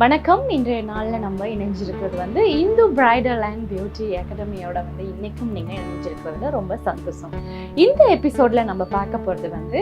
வணக்கம். இன்றைய நாளில் நம்ம இணைஞ்சிருக்கிறது வந்து இந்து பிரைடல் அண்ட் பியூட்டி அகாடமியோட வந்து இன்னைக்கும் நீங்கள் இணைஞ்சிருக்கிறதுல ரொம்ப சந்தோஷம். இந்த எபிசோடில் நம்ம பார்க்க போகிறது வந்து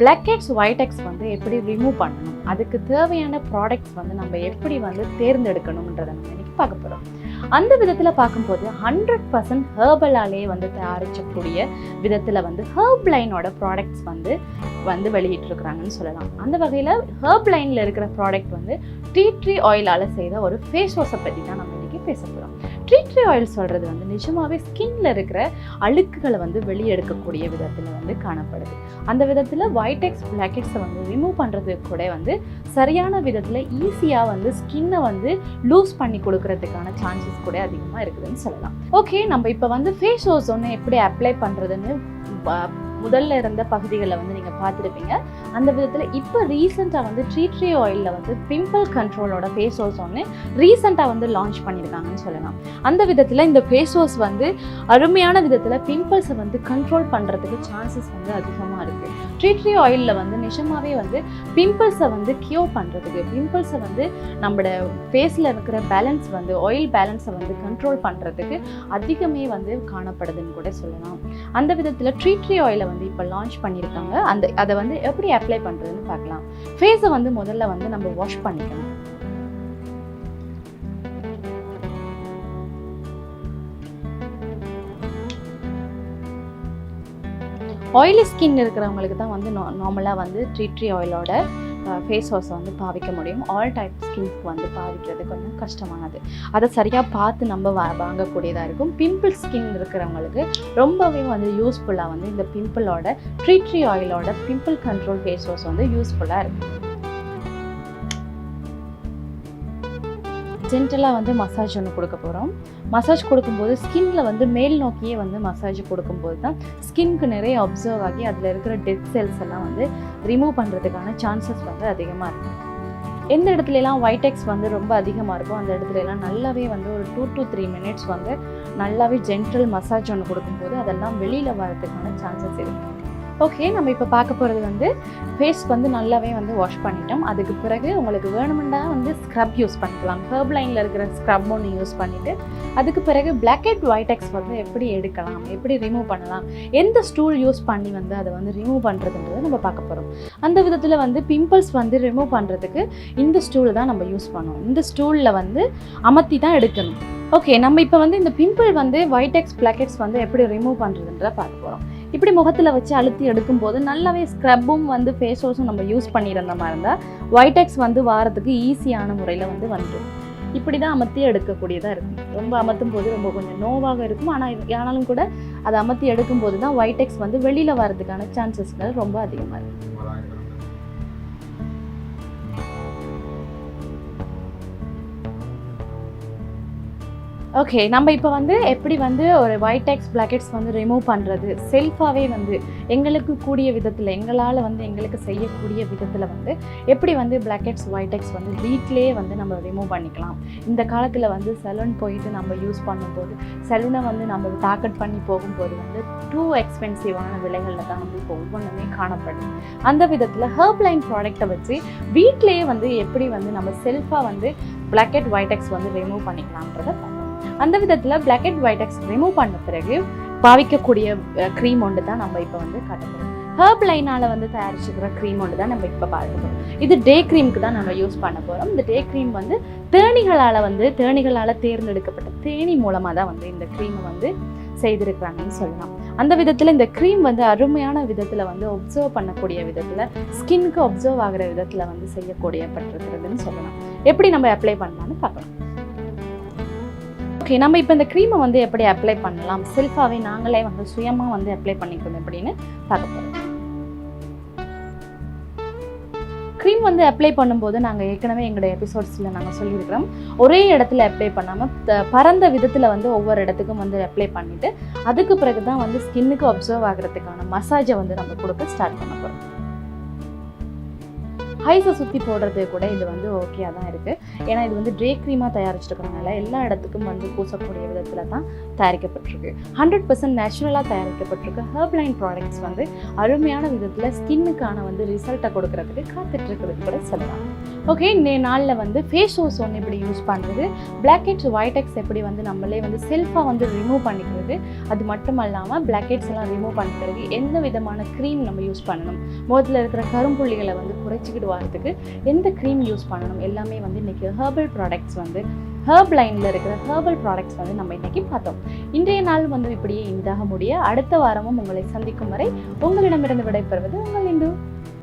பிளாக் ஹெட்ஸ் ஒயிட் எக்ஸ் வந்து எப்படி ரிமூவ் பண்ணணும் அதுக்கு தேவையான ப்ராடக்ட்ஸ் வந்து நம்ம எப்படி வந்து தேர்ந்தெடுக்கணுன்றதை நம்ம இன்னைக்கு பார்க்க போகிறோம் அந்த விதத்தில் பார்க்கும்போது ஹண்ட்ரட் பர்சன்ட் ஹேர்பலாலே வந்து தயாரிக்கக்கூடிய விதத்தில் வந்து ஹேர்ப் லைனோட ப்ராடக்ட்ஸ் வந்து வந்து வெளியிட்டிருக்கிறாங்கன்னு சொல்லலாம். அந்த வகையில் ஹேர்ப் லைனில் இருக்கிற ப்ராடக்ட் வந்து டீ ட்ரீ ஆயிலால் செய்த ஒரு ஃபேஸ் வாஷை பற்றி தான் நம்ம பேச போகிறோம் டீ ட்ரீ ஆயில் சொல்கிறது வந்து நிஜமாகவே ஸ்கின்ல இருக்கிற அழுக்குகளை வந்து வெளியெடுக்கக்கூடிய விதத்தில் வந்து காணப்படுது. அந்த விதத்தில் ஒயிட்டெக்ஸ் பிளாக்கெட்ஸை வந்து ரிமூவ் பண்ணுறதுக்கு கூட வந்து சரியான விதத்தில் ஈஸியாக வந்து ஸ்கின்னை வந்து லூஸ் பண்ணி கொடுக்கறதுக்கான சான்சஸ் கூட அதிகமாக இருக்குதுன்னு சொல்லலாம். ஓகே நம்ம இப்போ வந்து ஃபேஸ் வாஷ் ஒன்று எப்படி அப்ளை பண்ணுறதுன்னு முதல்ல இருந்த பகுதிகளை வந்து நீங்கள் பார்த்துருப்பீங்க. அந்த விதத்தில் இப்போ ரீசெண்டாக வந்து ட்ரீ ட்ரீ ஆயிலில் வந்து பிம்பிள் கண்ட்ரோலோட ஃபேஸ் வாஷ் ஒன்று ரீசெண்டாக வந்து லான்ச் பண்ணியிருக்காங்கன்னு சொல்லலாம். அந்த விதத்தில் இந்த ஃபேஸ் வாஷ் வந்து அருமையான விதத்தில் பிம்பிள்ஸை வந்து கண்ட்ரோல் பண்ணுறதுக்கு சான்சஸ் வந்து அதிகமாக இருக்குது ட்ரீ ட்ரீ ஆயிலில் வந்து நிஜமாகவே வந்து பிம்பிள்ஸை வந்து கியூர் பண்ணுறதுக்கு பிம்பிள்ஸை வந்து நம்மளோட ஃபேஸில் இருக்கிற பேலன்ஸ் வந்து ஆயில் பேலன்ஸை வந்து கண்ட்ரோல் பண்ணுறதுக்கு அதிகமே வந்து காணப்படுதுன்னு கூட சொல்லலாம். அந்த விதத்தில் ட்ரீ ட்ரீ ஆயிலை வந்து இப்போ லான்ச் பண்ணியிருக்காங்க. அந்த அதை வந்து எப்படி அப்ளை பண்ணுறதுன்னு பார்க்கலாம். ஃபேஸை வந்து முதல்ல வந்து நம்ம வாஷ் பண்ணிக்கணும். ஆயிலி ஸ்கின் இருக்கிறவங்களுக்கு தான் வந்து நார்மலாக வந்து ட்ரீ ட்ரீ ஆயிலோட ஃபேஸ் வாஷை வந்து பாவிக்க முடியும். ஆல் டைப் ஸ்கின்ஸ்க்கு வந்து பாவிக்கிறது கொஞ்சம் கஷ்டமானது. அதை சரியாக பார்த்து நம்ம வா வாங்கக்கூடியதாக இருக்கும். பிம்பிள் ஸ்கின் இருக்கிறவங்களுக்கு ரொம்பவே வந்து யூஸ்ஃபுல்லாக வந்து இந்த பிம்பிளோட ட்ரீ ட்ரீ ஆயிலோட பிம்பிள் கண்ட்ரோல் ஃபேஸ் வாஷ் வந்து யூஸ்ஃபுல்லாக இருக்கும் ஜென்டலாக வந்து மசாஜ் ஒன்று கொடுக்க போகிறோம் மசாஜ் கொடுக்கும்போது ஸ்கின்ல வந்து மேல் நோக்கியே வந்து மசாஜ் கொடுக்கும்போது தான் ஸ்கின்க்கு நிறைய அப்சர்வ் ஆகி அதில் இருக்கிற டெட் செல்ஸ் எல்லாம் வந்து ரிமூவ் பண்ணுறதுக்கான சான்சஸ் வந்து அதிகமாக இருக்கும் எந்த இடத்துலலாம் ஒயிட்டெக்ஸ் வந்து ரொம்ப அதிகமாக இருக்கும் அந்த இடத்துலலாம் நல்லாவே வந்து ஒரு டூ டு த்ரீ மினிட்ஸ் வந்து நல்லாவே ஜென்டல் மசாஜ் ஒன்று கொடுக்கும்போது அதெல்லாம் வெளியில் வரதுக்கான சான்சஸ் இருக்குது ஓகே நம்ம இப்போ பார்க்க போகிறது வந்து ஃபேஸ் வந்து நல்லாவே வந்து வாஷ் பண்ணிட்டோம். அதுக்கு பிறகு உங்களுக்கு வேணுமெண்டா வந்து ஸ்க்ரப் யூஸ் பண்ணிக்கலாம். ஹர்ப் லைனில் இருக்கிற ஸ்க்ரப் ஒன்று யூஸ் பண்ணிவிட்டு அதுக்கு பிறகு பிளாக் அண்ட் ஒயிட்டெக்ஸ் வந்து எப்படி எடுக்கலாம்? எப்படி ரிமூவ் பண்ணலாம்? எந்த ஸ்டூல் யூஸ் பண்ணி வந்து அதை வந்து ரிமூவ் பண்ணுறதுன்றதை நம்ம பார்க்க போகிறோம் அந்த விதத்தில் வந்து பிம்பிள்ஸ் வந்து ரிமூவ் பண்ணுறதுக்கு இந்த ஸ்டூல் தான் நம்ம யூஸ் பண்ணோம் இந்த ஸ்டூலில் வந்து அமர்த்தி தான் எடுக்கணும். ஓகே நம்ம இப்போ வந்து இந்த பிம்பிள் வந்து ஒயிட் எக்ஸ் பிளாக்கெட்ஸ் வந்து எப்படி ரிமூவ் பண்ணுறதுன்றத பார்க்க போகிறோம் இப்படி முகத்தில் வச்சு அழுத்தி எடுக்கும்போது நல்லாவே ஸ்க்ரப்பும் வந்து ஃபேஸ் வாஷும் நம்ம யூஸ் பண்ணியிருந்த மாதிரி இருந்தால் ஒயிட்டெக்ஸ் வந்து வாரத்துக்கு ஈஸியான முறையில் வந்து வந்துடும் இப்படி தான் அமர்த்தி எடுக்கக்கூடியதாக இருக்கும். ரொம்ப அமர்த்தும் போது ரொம்ப கொஞ்சம் நோவாக இருக்கும். ஆனால் ஆனாலும் கூட அதை அமர்த்தி எடுக்கும்போது தான் ஒயிட்டெக்ஸ் வந்து வெளியில் வரதுக்கான சான்சஸ்கள் ரொம்ப அதிகமாக இருக்கும் ஓகே நம்ம இப்போ வந்து எப்படி வந்து ஒரு ஒயிட்டெக்ஸ் பிளாக்கெட்ஸ் வந்து ரிமூவ் பண்ணுறது செல்ஃபாகவே வந்து எங்களுக்கு கூடிய விதத்தில் எங்களால் வந்து எங்களுக்கு செய்யக்கூடிய விதத்தில் வந்து எப்படி வந்து பிளாக்கெட்ஸ் ஒயிட்டெக்ஸ் வந்து வீட்டிலே வந்து நம்ம ரிமூவ் பண்ணிக்கலாம்? இந்த காலத்தில் வந்து சலூன் போயிட்டு நம்ம யூஸ் பண்ணும்போது சலூனை வந்து நம்ம டாக்கெட் பண்ணி போகும்போது வந்து டூ எக்ஸ்பென்சிவான விலைகளில் தான் வந்து இப்போ ஒவ்வொன்றுமே காணப்படுது அந்த விதத்தில் ஹர்ப்லைன் ப்ராடக்டை ப்ராடக்ட்டை வச்சு வீட்டிலேயே வந்து எப்படி வந்து நம்ம செல்ஃபாக வந்து பிளாக்கெட் ஒயிட்டெக்ஸ் வந்து ரிமூவ் பண்ணிக்கலான்றதை அந்த விதத்தில் black and white X remove பண்ண பிறகு பாவிக்கக்கூடிய க்ரீம் ஒன்று தான் நம்ம இப்போ வந்து காட்டப்போகிறோம் ஹர்ப் லைனால் வந்து தயாரிச்சுக்கிற க்ரீம் ஒன்று தான் நம்ம இப்போ பார்க்க போகிறோம் இது டே க்ரீமுக்கு தான் நம்ம யூஸ் பண்ண போகிறோம் இந்த டே க்ரீம் வந்து தேனிகளால் வந்து தேனிகளால் தேர்ந்தெடுக்கப்பட்ட தேனி மூலமாக தான் வந்து இந்த க்ரீமை வந்து செய்திருக்கிறாங்கன்னு சொல்லலாம். அந்த விதத்தில் இந்த க்ரீம் வந்து அருமையான விதத்தில் வந்து ஒப்சர்வ் பண்ணக்கூடிய விதத்தில் ஸ்கின்க்கு ஒப்சர்வ் ஆகிற விதத்தில் வந்து செய்யக்கூடிய பட்டிருக்கிறதுன்னு சொல்லலாம். எப்படி நம்ம அப்ளை பண்ணலாம்னு பார்க்கலாம். ஓகே நம்ம இப்போ இந்த க்ரீமை வந்து எப்படி அப்ளை பண்ணலாம்? செல்ஃபாகவே நாங்களே வந்து சுயமாக வந்து அப்ளை பண்ணிக்கணும் எப்படின்னு பார்க்க போகிறோம் க்ரீம் வந்து அப்ளை பண்ணும்போது நாங்கள் ஏற்கனவே எங்களுடைய எபிசோட்ஸில் நாங்கள் சொல்லியிருக்கிறோம். ஒரே இடத்துல அப்ளை பண்ணாமல் பரந்த விதத்தில் வந்து ஒவ்வொரு இடத்துக்கும் வந்து அப்ளை பண்ணிவிட்டு அதுக்கு பிறகு தான் வந்து ஸ்கின்னுக்கு அப்சர்வ் ஆகிறதுக்கான மசாஜை வந்து நம்ம கொடுக்க ஸ்டார்ட் பண்ண போகிறோம் ஹைஸை சுற்றி போடுறது கூட இது வந்து ஓகேயாக தான் இருக்குது ஏன்னா இது வந்து ட்ரே க்ரீமாக தயாரிச்சிருக்கிறதுனால எல்லா இடத்துக்கும் வந்து பூசக்கூடிய விதத்தில் தான் தயாரிக்கப்பட்டிருக்கு. ஹண்ட்ரட் பர்சன்ட் நேச்சுரலாக தயாரிக்கப்பட்டிருக்கு ஹர்ப் லைன் ப்ராடக்ட்ஸ் வந்து அருமையான விதத்தில் ஸ்கின்னுக்கான வந்து ரிசல்ட்டை கொடுக்கறதுக்கு காத்துட்ருக்கிறது கூட சொல்லலாம். ஓகே இந்த நாளில் வந்து ஃபேஸ் வாஷ் ஒன்று எப்படி யூஸ் பண்ணுறது பிளாக் ஹெட்ஸ் ஒயிட் எக்ஸ் எப்படி வந்து நம்மளே வந்து செல்ஃபாக வந்து ரிமூவ் பண்ணுறது அது மட்டும் இல்லாமல் பிளாக்கெட்ஸ் எல்லாம் ரிமூவ் பண்ணுறது எந்த விதமான க்ரீம் நம்ம யூஸ் பண்ணணும்? முகத்தில் இருக்கிற கரும்புள்ளிகளை வந்து குறைச்சிக்கிட்டு வரதுக்கு எந்த க்ரீம் யூஸ் பண்ணணும்? எல்லாமே வந்து இன்றைக்கி ஹெர்பல் ப்ராடக்ட்ஸ் வந்து ஹர்ப் லைனில் இருக்கிற ஹெர்பல் ப்ராடக்ட்ஸ் வந்து நம்ம இன்றைக்கி பார்த்தோம். இன்றைய நாள் வந்து இப்படியே இதாக முடிய அடுத்த வாரமும் உங்களை சந்திக்கும் வரை உங்களிடமிருந்து விடைபெறுவது உங்கள் இந்து.